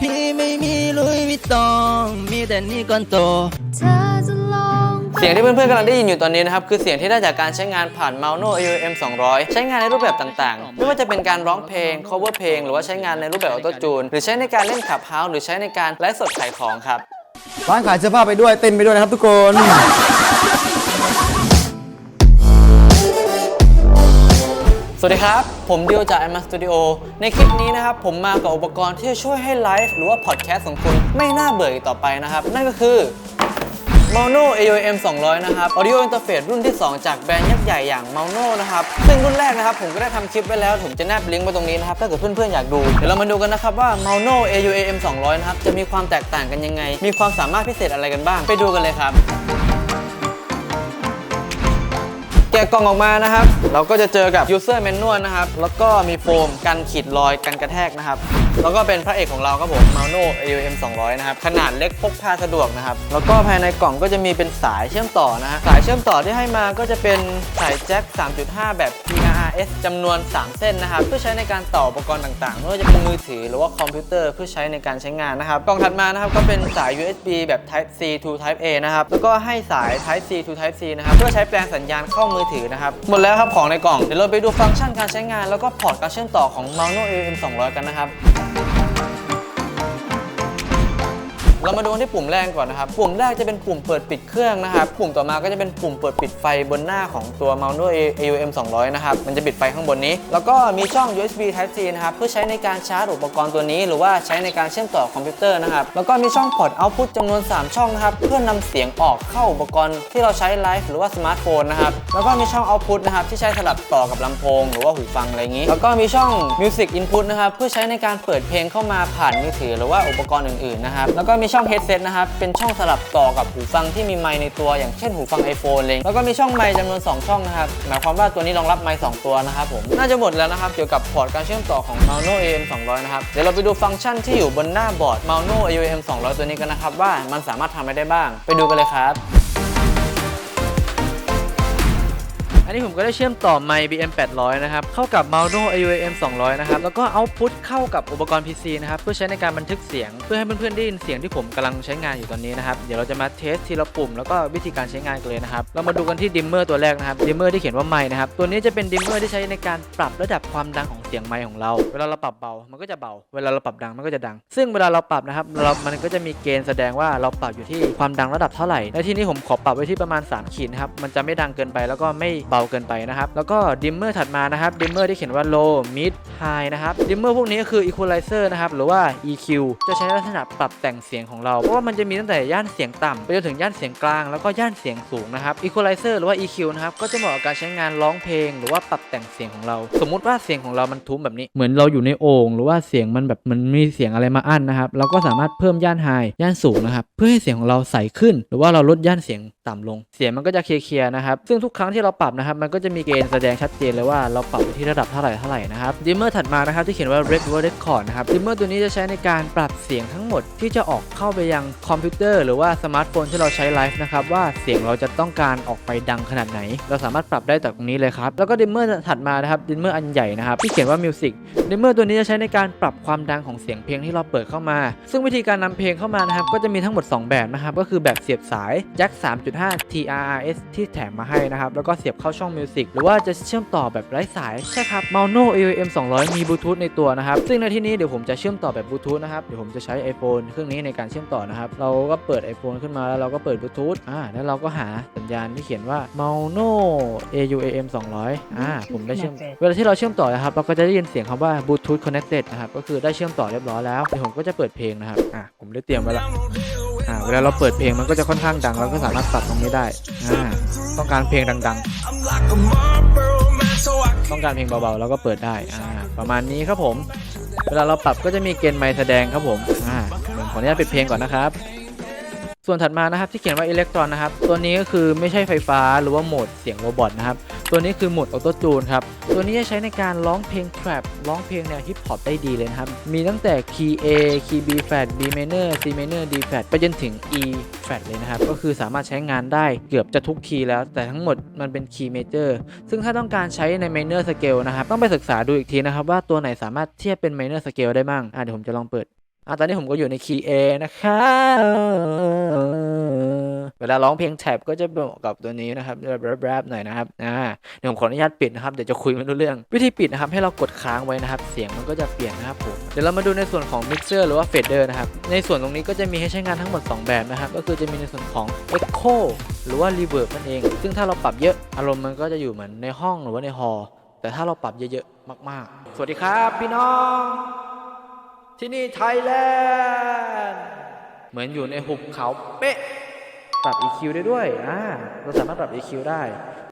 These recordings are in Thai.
พี่ไม่มีลุยวิตตองมีแต่นี่ก่อนโต เธอจะลองไปเสียงที่เพื่อนๆกำลังได้ยินอยู่ตอนนี้นะครับ คือเสียงที่ได้จากการใช้งานผ่าน Mauno AUM 200 ใช้งานในรูปแบบต่างๆ ไม่ว่าจะเป็นการร้องเพลง cover เพลง หรือว่าใช้งานในรูปแบบออโต้จูน หรือใช้ในการเล่นขับเฮาส์หรือใช้ในการไลฟ์สดขายของครับ ร้านขายเสื้อผ้าไปด้วยเต้นไปด้วยนะครับทุกคน สวัสดีครับ ผมดิวจาก i m a Studio ในคลิปนี้นะครับ ผมมากับอุปกรณ์ที่จะช่วยให้ไลฟ์หรือว่าพอดแคสต์ของคุณ ไม่น่าเบื่ออีกต่อไปนะครับ นั่นก็คือ Mauno AOM 200 นะครับ Audio Interface รุ่นที่ 2 จากแบรนด์ยักษ์ใหญ่อย่าง Mauno นะครับ ซึ่งรุ่นแรกนะครับ ผมก็ได้ทำคลิปไว้แล้ว ผมจะแนบลิงก์ไว้ตรงนี้นะครับ ถ้าเกิดเพื่อนๆ อยากดู เดี๋ยวเรามาดูกันนะครับว่า Mauno AUM 200 นะครับ จะมีความแตกต่างกันยังไง มีความสามารถพิเศษอะไรกันบ้าง ไปดูกันเลยครับ กะกล่องออกมานะครับ เราก็จะเจอกับ user manual นะครับ แล้วก็มีโฟมกันขีดรอยกันกระแทกนะครับ แล้วก็เป็นพระเอกของเราครับผม Mauno AUM 200 นะครับ ขนาดเล็กพกพาสะดวกนะครับ แล้วก็ภายในกล่องก็จะมีเป็นสายเชื่อมต่อนะฮะสายเชื่อมต่อที่ให้มาก็จะเป็นสายแจ็ค 3.5 แบบ RS จำนวน 3 เส้นนะครับ เพื่อใช้ในการต่ออุปกรณ์ต่างๆ ไม่ว่าจะเป็นมือถือหรือว่าคอมพิวเตอร์เพื่อใช้ในการใช้งานนะครับ กล่องถัดมานะครับก็เป็นสาย USB แบบ Type C to Type A นะครับ แล้วก็ให้สาย Type C to Type C นะครับ เพื่อใช้แปลงสัญญาณเข้ามือถือนะครับ หมดแล้วครับของในกล่อง เดี๋ยวเราไปดูฟังก์ชันการใช้งาน แล้วก็พอร์ตการเชื่อมต่อของ Mauno AM 200 กันนะครับ เรามาดูที่ปุ่มแรกก่อนนะครับ ปุ่มแรกจะเป็นปุ่มเปิดปิดเครื่องนะครับ ปุ่มต่อมาก็จะเป็นปุ่มเปิดปิดไฟบนหน้าของตัว Mauno AUM 200 นะครับ มันจะปิดไฟข้างบนนี้ แล้วก็มีช่อง USB Type C นะครับ เพื่อใช้ในการชาร์จอุปกรณ์ตัวนี้ หรือว่าใช้ในการเชื่อมต่อคอมพิวเตอร์นะครับ แล้วก็มีช่องพอร์ต Output จำนวน 3 ช่องนะครับ เพื่อนำเสียงออกเข้าอุปกรณ์ที่เราใช้ไลฟ์หรือว่าสมาร์ทโฟนนะครับ แล้วก็มีช่อง Output นะครับที่ใช้สลับต่อกับลำโพง หรือว่าหูฟังอะไรอย่างนี้ แล้วก็มีช่อง Music Input นะครับ เพื่อใช้ในการเปิดเพลงเข้ามาผ่านมือถือหรือว่าอุปกรณ์อื่นๆนะครับ แล้วก็มีช่องเฮดเซตนะครับ เป็นช่องสลับต่อกับหูฟังที่มีไมค์ในตัว อย่างเช่นหูฟัง iPhone เลย แล้วก็มีช่องไมค์จำนวน 2 ช่องนะครับ หมายความว่าตัวนี้รองรับไมค์2ตัวนะครับผม น่าจะหมดแล้วนะครับ เกี่ยวกับพอร์ตการเชื่อมต่อของ Mauno AM 200 นะครับ เดี๋ยวเราไปดูฟังก์ชันที่อยู่บนหน้าบอร์ด Mauno AM 200 ตัวนี้กันนะครับว่ามันสามารถทำอะไรได้บ้าง ไปดูกันเลยครับ นนี้ผมก็ได้เชื่อมต่อไมค์ BM 800นะครับ เข้ากับ Mauno AUM 200 นะครับ แล้วก็เอาพุทเข้ากับอุปกรณ์ PC นะครับ เพื่อใช้ในการบันทึกเสียง เพื่อให้เพื่อนๆได้ยินเสียงที่ผมกำลังใช้งานอยู่ตอนนี้นะครับ เดี๋ยวเราจะมาเทสทีละปุ่มแล้วก็วิธีการใช้งานกันเลยนะครับ เรามาดูกันที่ดิมเมอร์ตัวแรกนะครับ ดิมเมอร์ที่เขียนว่าไมค์นะครับ ตัวนี้จะเป็นดิมเมอร์ที่ใช้ในการปรับระดับความดังของ สียงไมค์ของเรา เวลาเราปรับเบา มันก็จะเบา เวลาเราปรับดัง มันก็จะดัง ซึ่งเวลาเราปรับนะครับ เรา มันก็จะมีเกณฑ์แสดงว่าเราปรับอยู่ที่ความดังระดับเท่าไหร่ ในที่นี้ผมขอปรับไว้ที่ประมาณ 3 ขีดนะครับ มันจะไม่ดังเกินไปแล้วก็ไม่เบาเกินไปนะครับ แล้วก็ดิมเมอร์ถัดมานะครับ ดิมเมอร์ที่เขียนว่า low mid high นะครับ ดิมเมอร์พวกนี้ก็คือ equalizer นะครับ หรือว่า EQ จะใช้ลักษณะปรับแต่งเสียงของเรา เพราะว่ามันจะมีตั้งแต่ย่านเสียงต่ำไปจนถึงย่านเสียงกลาง แล้วก็ย่านเสียงสูงนะครับ equalizer หรือว่า EQ นะครับ ก็จะเหมาะกับการใช้งานร้องเพลง หรือว่าปรับแต่งเสียงของเรา สมมุติว่าเสียงของเรามันทุ้มแบบนี้ เหมือนเราอยู่ในโอ่งหรือว่าเสียงมันแบบมันมีเสียงอะไรมาอั้นนะครับ เราก็สามารถเพิ่มย่านไฮย่านสูงนะครับ เพื่อให้เสียงของเราใสขึ้น หรือว่าเราลดย่านเสียงต่ำลง เสียงมันก็จะเคลียร์นะครับ ซึ่งทุกครั้งที่เราปรับนะครับ มันก็จะมีเกณฑ์แสดงชัดเจนเลยว่าเราปรับที่ระดับเท่าไหร่เท่าไหร่นะครับดิมเมอร์ถัดมานะครับที่เขียนว่า red word record นะครับดิมเมอร์ตัวนี้จะใช้ในการปรับเสียงทั้งหมดที่จะออกเข้าไปยังคอมพิวเตอร์หรือว่าสมาร์ทโฟนที่เราใช้ไลฟ์นะครับว่าเสียงเราจะต้องการออกไปดังขนาดไหน เราสามารถปรับได้จากตรงนี้เลยครับแล้วก็ดิมเมอร์ถัดมานะครับดิมเมอร์อันใหญ่นะครับที่เขียนว่า music ดิมเมอร์ตัวนี้จะใช้ในการปรับความดังของเสียงเพลงที่เราเปิดเข้ามา ซึ่งวิธีการนำเพลงเข้ามานะครับก็จะมีทั้งหมด 2 แบบนะครับก็คือแบบเสียบสายแจ็ค3 1.5 TRS ที่แถมมาให้นะครับ แล้วก็เสียบเข้าช่องมิวสิกหรือว่าจะเชื่อมต่อแบบไร้สาย ใช่ครับ Mono AOM 200 มีบลูทูธในตัวนะครับ ซึ่งในที่นี้เดี๋ยวผมจะเชื่อมต่อแบบบลูทูธนะครับ เดี๋ยวผมจะใช้ iPhone เครื่องนี้ในการเชื่อมต่อนะครับ เราก็เปิด iPhone ขึ้นมาแล้วเราก็เปิดบลูทูธอ่าแล้วเราก็หาสัญญาณที่เขียนว่า Mono AUAM 200อ่าผมได้เชื่อมเวลาที่เราเชื่อมต่อนะครับเราก็จะได้ยินเสียงคำว่าบลูทูธ connected นะครับก็คือได้เชื่อมต่อเรียบร้อยแล้วเดี๋ยวผมก็จะเปิดเพลงนะครับอะผมได้เตรียมไว้แล้ว เวลาเราเปิดเพลงมันก็จะค่อนข้างดังเราก็สามารถปรับตรงนี้ได้ต้องการเพลงดัง ๆ ต้องการเพลงเบาๆเราก็เปิดได้ประมาณนี้ครับผม เวลาเราปรับก็จะมีเกณฑ์ไมค์แสดงครับผมผมขออนุญาตปิดเพลงก่อนนะครับ ส่วนถัดมานะครับที่เขียนว่าอิเล็กตรอนนะครับ ตัวนี้ก็คือไม่ใช่ไฟฟ้าหรือว่าโหมดเสียงโรบอทนะครับ ตัวนี้คือโหมดออโต้จูนครับ ตัวนี้จะใช้ในการร้องเพลง trap ร้องเพลงแนวฮิปฮอปได้ดีเลยนะครับ มีตั้งแต่คีย์ A คีย์ B flat B minor C minor D flat ไปจนถึง E flat เลยนะครับ ก็คือสามารถใช้งานได้เกือบจะทุกคีย์แล้ว แต่ทั้งหมดมันเป็นคีย์ major ซึ่งถ้าต้องการใช้ใน minor scale นะครับ ต้องไปศึกษาดูอีกทีนะครับ ว่าตัวไหนสามารถเทียบเป็น minor scale ได้บ้างอะเดี๋ยวผมจะลองเปิดอะตอนนี้ผมก็อยู่ในคีย์ A นะคะ เวลาร้องเพลงแท็บก็จะเหมาะกับตัวนี้นะครับแบบแรปๆหน่อยนะครับอ่าเดี๋ยวผมขออนุญาตปิดนะครับเดี๋ยวจะคุยไม่รู้เรื่อง วิธีปิดนะครับให้เรากดค้างไว้นะครับ เสียงมันก็จะเปลี่ยนนะครับผมเดี๋ยวเรามาดูในส่วนของมิกเซอร์หรือว่าเฟดเดอร์นะครับในส่วนตรงนี้ก็จะมีให้ใช้งานทั้งหมด 2 แบบนะครับ ก็คือจะมีในส่วนของ Echo หรือว่า Reverb นั่นเอง ซึ่งถ้าเราปรับเยอะอารมณ์มันก็จะอยู่เหมือนในห้องหรือว่าในฮอล์แต่ถ้าเราปรับเยอะๆมาก ๆ สวัสดีครับพี่น้อง ที่นี่ไทยแลนด์เหมือนอยู่ในหุบเขาเป๊ะ ปรับ EQ ได้ด้วยอ่าเราสามารถปรับ EQ ได้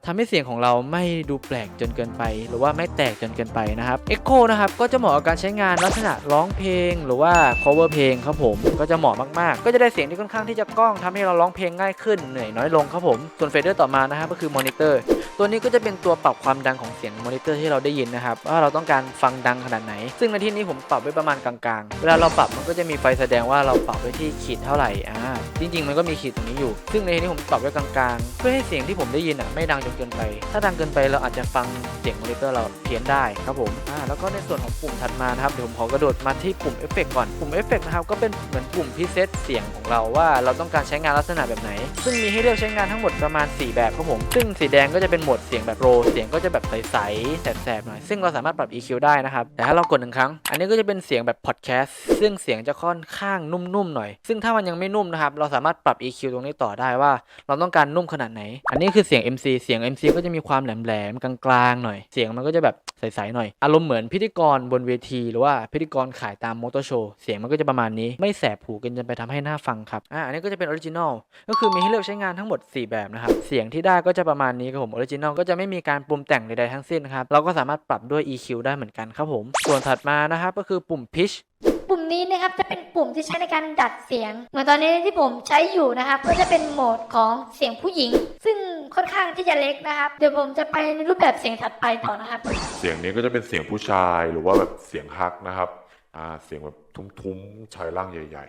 ทำให้เสียงของเราไม่ดูแปลกจนเกินไป หรือว่าไม่แตกจนเกินไปนะครับ Echo นะครับก็จะเหมาะกับการใช้งานลักษณะร้องเพลง หรือว่า cover เพลงครับผมก็จะเหมาะมากๆ ก็จะได้เสียงที่ค่อนข้างที่จะก้องทำให้เราร้องเพลงง่ายขึ้นเหนื่อยน้อยลงครับผมส่วนเฟเดอร์ต่อมานะครับก็คือมอนิเตอร์ตัวนี้ก็จะเป็นตัวปรับความดังของเสียงมอนิเตอร์ที่เราได้ยินนะครับว่าเราต้องการฟังดังขนาดไหน ซึ่งในที่นี้ผมปรับไว้ประมาณกลางๆ เวลาเราปรับมันก็จะมีไฟแสดงว่าเราปรับไว้ที่ขีดเท่าไหร่อ่าจริง ๆ มันก็มีขีดตรงนี้อยู่ ซึ่งในที่นี้ผมปรับไว้กลางๆ เพื่อให้เสียงที่ผมได้ยินอะไม่ดังจนเกินไป ถ้าดังเกินไปเราอาจจะฟังเสียงมอนิเตอร์เราเพี้ยนได้ครับผมอ่าแล้วก็ในส่วนของปุ่มถัดมานะครับเดี๋ยวผมขอกระโดดมาที่ปุ่มเอฟเฟกก่อนปุ่มเอฟเฟกนะครับก็เป็นเหมือนปุ่มพิเศษเสียงของเราว่าเราต้องการใช้งานลักษณะแบบไหน ซึ่งมีให้เลือกใช้งานทั้งหมดประมาณ 4 แบบครับผม ซึ่งสีแดงก็จะเป็นโหมดเสียงแบบโรเสียงก็จะแบบใสๆแสบๆหน่อย ซึ่งเราสามารถปรับ EQ ได้นะครับ แต่ถ้าเรากดหนึ่งครั้ง อันนี้ก็จะเป็นเสียงแบบพอดแคสต์ซึ่งเสียงจะค่อนข้างนุ่มๆหน่อย ซึ่งถ้ามันยังไม่นุ่มนะครับเราสามารถปรับ EQ ตรงนี้ต่อได้ว่า เราต้องการนุ่มขนาดไหน อันนี้คือเสียง MC เสียง MC ก็จะมีความแหลมๆ กลางๆ หน่อย เสียงมันก็จะแบบใสๆ หน่อย อารมณ์เหมือนพิธีกรบนเวที หรือว่าพิธีกรขายตามมอเตอร์โชว์ เสียงมันก็จะประมาณนี้ ไม่แสบหูกันจนไปทำให้หน้าฟังครับ อ่าอันนี้ก็จะเป็นออริจินอล ก็คือมีให้เลือกใช้งานทั้งหมด 4 แบบนะครับ เสียงที่ได้ก็จะประมาณนี้ครับผมออริจินอลก็จะไม่มีการปรุงแต่งใดๆทั้งสิ้นครับ เราก็สามารถปรับด้วย EQ ได้เหมือนกันครับผม ส่วนถัดมานะครับก็คือปุ่ม pitch ปุ่มนี้นะครับจะเป็นปุ่มที่ใช้ในการดัดเสียง เหมือนตอนนี้ที่ผมใช้อยู่นะครับก็จะเป็นโหมดของเสียงผู้หญิง ซึ่งค่อนข้างที่จะเล็กนะครับ เดี๋ยวผมจะไปในรูปแบบเสียงถัดไปต่อนะครับ เสียงนี้ก็จะเป็นเสียงผู้ชายหรือว่าแบบเสียงฮักนะครับอ่าเสียงแบบทุ้มๆชายร่างใหญ่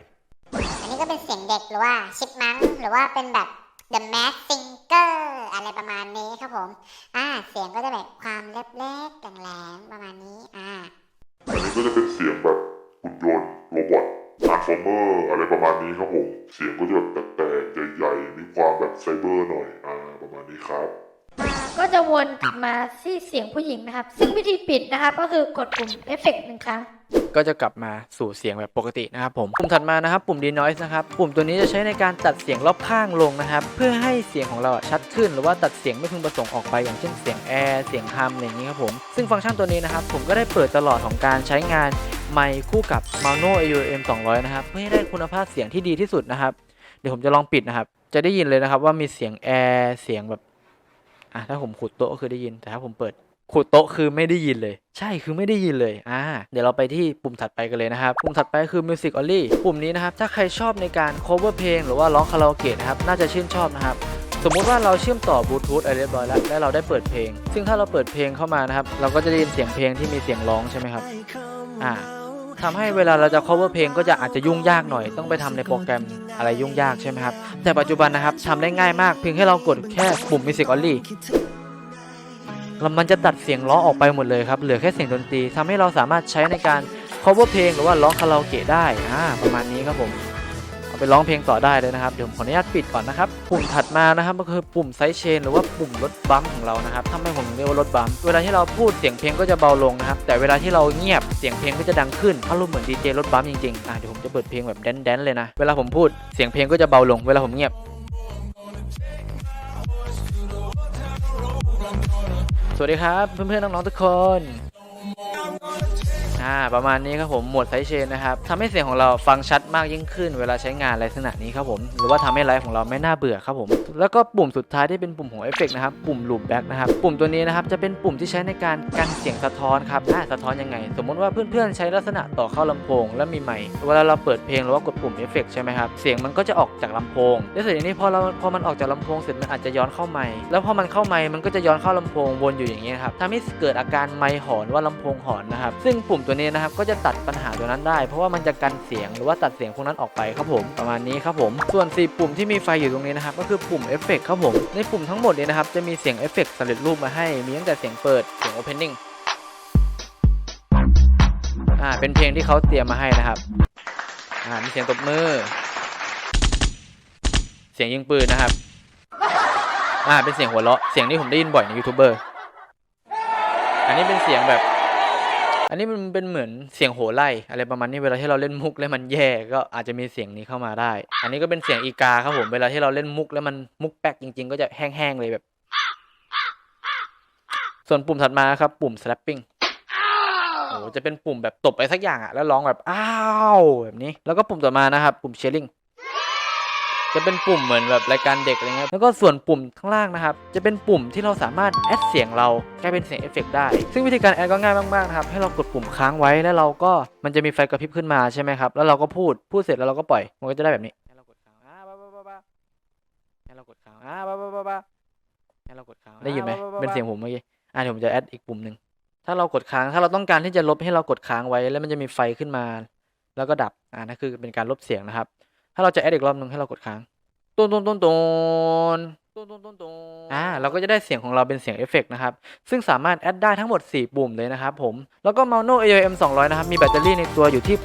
อันนี้ก็เป็นเสียงเด็กหรือว่าชิปมังหรือว่าเป็นแบบ The Mask Singer อะไรประมาณนี้ครับผม อ่า เสียงก็จะแบบความเล็กๆแหลมๆประมาณนี้ อ่าๆอันนี้ก็จะเป็นเสียงแบบ หุ่นยนต์โรบอททาร์ฟอร์เมอร์อะไรประมาณนี้ครับผม เสียงก็จะแบบแตกๆใหญ่ๆ มีความแบบไซเบอร์หน่อย อ่า ประมาณนี้ครับ ก็จะวนกลับมาที่เสียงผู้หญิงนะครับ ซึ่งวิธีปิดนะครับก็คือกดปุ่มเอฟเฟกต์หนึ่งครั้ง ก็จะกลับมาสู่เสียงแบบปกตินะครับผมปุ่มถัดมานะครับปุ่ม denoise นะครับปุ่มตัวนี้จะใช้ในการตัดเสียงรอบข้างลงนะครับเพื่อให้เสียงของเราชัดขึ้น หรือว่าตัดเสียงไม่พึงประสงค์ออกไปอย่างเช่นเสียงแอร์เสียงฮัมอะไรอย่างนี้ครับผมซึ่งฟังก์ชันตัวนี้นะครับผมก็ได้เปิดตลอดของการใช้งานไมค์คู่กับ Mano AUM 200 นะครับ เพื่อให้ได้คุณภาพเสียงที่ดีที่สุดนะครับ เดี๋ยวผมจะลองปิดนะครับ จะได้ยินเลยนะครับว่ามีเสียงแอร์ เสียงแบบ อะ ถ้าผมขุดโต๊ะก็คือได้ยิน แต่ถ้าผมเปิด ขุดโต๊ะคือไม่ได้ยินเลย ใช่คือไม่ได้ยินเลยอ่าเดี๋ยวเราไปที่ปุ่มถัดไปกันเลยนะครับ ปุ่มถัดไปคือ Music Only ปุ่มนี้นะครับ ถ้าใครชอบในการ cover เพลง หรือว่าร้องคาราโอเกะนะครับ น่าจะชื่นชอบนะครับสมมุติว่าเราเชื่อมต่อบลูทูธอะไรเรียบร้อยแล้ว และเราได้เปิดเพลง ซึ่งถ้าเราเปิดเพลงเข้ามานะครับ เราก็จะได้ยินเสียงเพลงที่มีเสียงร้องใช่ไหมครับ อ่าทำให้เวลาเราจะ cover เพลงก็จะอาจจะยุ่งยากหน่อย ต้องไปทำในโปรแกรมอะไรยุ่งยากใช่ไหมครับ แต่ปัจจุบันนะครับทำได้ง่ายมาก เพียงแค่เรากดแค่ปุ่ม Music Only แล้วมันจะตัดเสียงร้องออกไปหมดเลยครับ เหลือแค่เสียงดนตรีทำให้เราสามารถใช้ในการ cover เพลงหรือว่าร้องคาราโอเกะได้อ่าประมาณนี้ครับผมเอาไปร้องเพลงต่อได้เลยนะครับเดี๋ยวผมขออนุญาตปิดก่อนนะครับ ปุ่มถัดมานะครับก็คือปุ่มไซด์เชนหรือว่าปุ่มลดบัมป์ของเรานะครับทำไมผมเรียกว่าลดบัมป์เวลาที่เราพูดเสียงเพลงก็จะเบาลงนะครับ แต่เวลาที่เราเงียบเสียงเพลงก็จะดังขึ้นอารมณ์เหมือนดีเจลดบัมป์จริงๆอ่าเดี๋ยวผมจะเปิดเพลงแบบแดนๆเลยนะ เวลาผมพูดเสียงเพลงก็จะเบาลง เวลาผมเงียบ วัสดีครับ เพื่อนๆน้องๆทุกคน อ่าประมาณนี้ครับผมหมวดไซเชนนะครับทำให้เสียงของเราฟังชัดมากยิ่งขึ้น เวลาใช้งานลักษณะนี้ครับผมหรือว่าทำให้ไลฟ์ของเราไม่น่าเบื่อครับผมแล้วก็ปุ่มสุดท้ายที่เป็นปุ่มของเอฟเฟกนะครับปุ่ม loop back นะครับปุ่มตัวนี้นะครับจะเป็นปุ่มที่ใช้ในการกันเสียงสะท้อนครับอ่าสะท้อนยังไง สมมติว่าเพื่อนๆใช้ลักษณะต่อเข้าลำโพง แล้วมีไมค์เวลาเราเปิดเพลงหรือว่ากดปุ่มเอฟเฟกใช่ไหมครับเสียงมันก็จะออกจากลำโพงแล้วเสร็จนี้พอเราพอมันออกจากลำโพงเสร็จมันอาจจะย้อนเข้าไมค์แล้วพอมันเข้าไมค์มันก็จะย้อนเข้าลำโพงวนอยู่อย่างนี้ยครับทำให้เกิดอาการไมค์หอนว่าลำโพงหอนนะครับซึ่งปุ่มตัวนี้นะครับก็จะตัดปัญหาตัวนั้นได้ เพราะว่ามันจะกันเสียงหรือว่าตัดเสียงพวกนั้นออกไปครับผมประมาณนี้ครับผมส่วน 4 ปุ่มที่มีไฟอยู่ตรงนี้นะครับก็คือปุ่มเอฟเฟกครับผมในปุ่มทั้งหมดนี้นะครับจะมีเสียงเอฟเฟกสำเร็จรูปมาให้มีตั้งแต่เสียงเปิดเสียงโอเพนนิ่งอ่าเป็นเพลงที่เขาเตรียมมาให้นะครับอ่ามีเสียงตบมือ เสียงยิงปืนนะครับอ่าเป็นเสียงหัวเราะเสียงที่ผมได้ยินบ่อยในยูทูบเบอร์อันนี้เป็นเสียงแบบ อันนี้มันเป็นเหมือนเสียงโหไล่อะไรประมาณนี้เวลาที่เราเล่นมุกแล้วมันแย่ก็อาจจะมีเสียงนี้เข้ามาได้ อันนี้ก็เป็นเสียงอีกาครับผมเวลาที่เราเล่นมุกแล้วมันมุกแป๊กจริง ๆ ก็จะแห้งๆเลยแบบ ส่วนปุ่มถัดมาครับปุ่ม slapping โอ้จะเป็นปุ่มแบบตบไปสักอย่างอะแล้วร้องแบบอ้าวแบบนี้ แล้วก็ปุ่มต่อมานะครับ ปุ่ม sharing จะเป็นปุ่มเหมือนแบบรายการเด็กอะไรเงี้ยแล้วก็ส่วนปุ่มข้างล่างนะครับ จะเป็นปุ่มที่เราสามารถแอดเสียงเรากลายเป็นเสียงเอฟเฟกต์ได้ ซึ่งวิธีการแอดก็ง่ายมากๆนะครับ ให้เรากดปุ่มค้างไว้แล้วเราก็มันจะมีไฟกระพริบขึ้นมาใช่ไหมครับ แล้วเราก็พูด พูดเสร็จแล้วเราก็ปล่อย มันก็จะได้แบบนี้ ให้เรากดค้างอ่าบ้าบ้าบ้าบ้าให้เรากดค้างอ่าบ้าบ้าบ้าบ้าให้เรากดค้างได้ยินไหมเป็นเสียงผมเมื่อกี้ อ่าเดี๋ยวผมจะแอดอีกปุ่มหนึ่งถ้าเรากดค้าง ถ้าเราต้องการที่จะลบให้เรากดค้างไว้ แล้วมันจะมีไฟขึ้นมา แล้วก็ดับ อ่านั่นคือเป็นการลบเสียงนะครับ ถ้าเราจะแอดอีกรอบหนึ่งให้เรากดค้างตูนตูนตูนตูนตูนตูนตูนตูนอ่าเราก็จะได้เสียงของเราเป็นเสียงเอฟเฟกนะครับ ซึ่งสามารถแอดได้ทั้งหมด 4 ปุ่มเลยนะครับผม แล้วก็ Mauno AOM 200 นะครับ มีแบตเตอรี่ในตัวอยู่ที่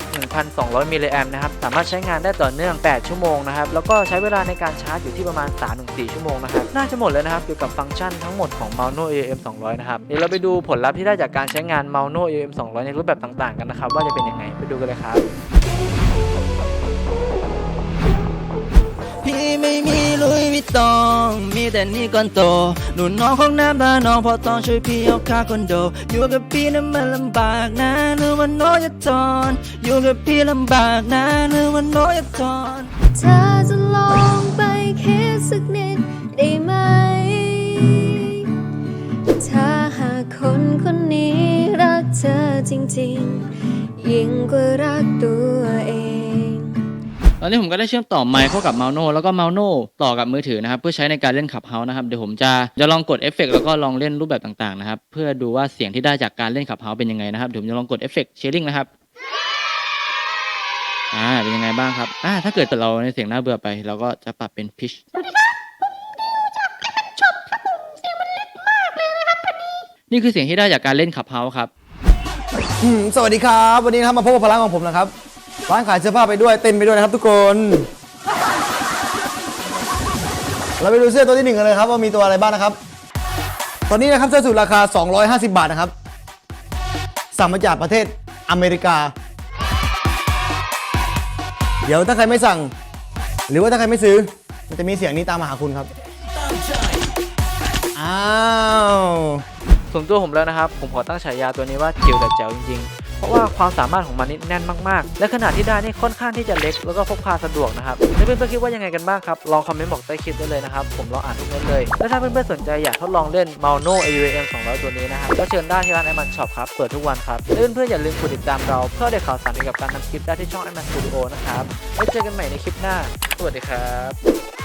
1,200 มิลลิแอมนะครับ สามารถใช้งานได้ต่อเนื่อง 8 ชั่วโมงนะครับ แล้วก็ใช้เวลาในการชาร์จอยู่ที่ประมาณ 3-4 ชั่วโมงนะครับ น่าจะหมดแล้วนะครับ เกี่ยวกับฟังก์ชันทั้งหมดของ Mauno AOM 200 นะครับ เดี๋ยวเราไปดูผลลัพธ์ที่ได้จากการใช้งาน Mauno AOM 200 ในรูปแบบต่างๆ กันนะครับ ว่าจะเป็นยังไง ไปดูกันเลยครับ พี่ไม่มีลุยวิตอง มีแต่นี่ก่อนโต หนูน้องของน้ำตาน้องพอตองช่วยพี่เอาค่าคอนโด อยู่กับพี่นั้นมันลำบากนะหรือว่าน้อยจะทนอยู่กับพี่ลำบากนะหรือว่าน้อยจะทนเธอจะลองไปคิดสักนิดได้ไหม ถ้าหากคนคนนี้รักเธอจริงๆ ยิ่งกว่ารักตัวเอง ตอนนี้ผมก็ได้เชื่อมต่อไมค์เข้ากับ Mauno แล้วก็ Mauno ต่อกับมือถือนะครับเพื่อใช้ในการเล่นขับเฮานะครับเดี๋ยวผมจะจะลองกดเอฟเฟกต์แล้วก็ลองเล่นรูปแบบต่างๆนะครับเพื่อดูว่าเสียงที่ได้จากการเล่นขับเฮาเป็นยังไงนะครับเดี๋ยวผมจะลองกดเอฟเฟกต์เช r ริงนะครับอ่าเป็นยังไงบ้างครับอ่าถ้าเกิดเราในเสียงน่าเบื่อไปเราก็จะปรับเป็น pitch นี่คือเสียงที่ได้จากการเล่นขับเฮาครับ อืมสวัสดีครับ วันนี้นะครับมาพบกับพลังของผมนะครับ ร้านขายเสื้อผ้าไปด้วยเต้นไปด้วยนะครับทุกคน เราไปดูเสื้อตัวที่หนึ่งกันเลยครับว่ามีตัวอะไรบ้างนะครับ ตอนนี้นะครับเสื้อสูทราคา 250 บาทนะครับ สั่งมาจากประเทศอเมริกา เดี๋ยวถ้าใครไม่สั่ง หรือว่าถ้าใครไม่ซื้อ มันจะมีเสียงนี้ตามมาหาคุณครับ อ้าว ส่วนตัวผมแล้วนะครับ ผมขอตั้งฉายาตัวนี้ว่าจิ๋วแต่แจ๋วจริงๆ เพราะว่าความสามารถของมันนี่แน่นมากๆ และขนาดที่ได้นี่ค่อนข้างที่จะเล็กแล้วก็พกพาสะดวกนะครับถ้าเพื่อนๆคิดว่ายังไงกันบ้างครับลองคอมเมนต์บอกใต้คลิปได้เลยนะครับผมลออ่านทุกเม้นต์เลยและถ้าเพื่อนๆสนใจอยากทดลองเล่น Mauno AUM 200 ตัวนี้นะครับก็เชิญได้ที่ร้านไอมันช็อปครับเปิดทุกวันครับและเพื่อนๆอย่าลืมกดติดตามเราเพื่อได้ข่าวสารเกี่ยวกับการทำคลิปได้ที่ช่องไอมันสตูดิโอนะครับไว้เจอกันใหม่ในคลิปหน้าสวัสดีครับ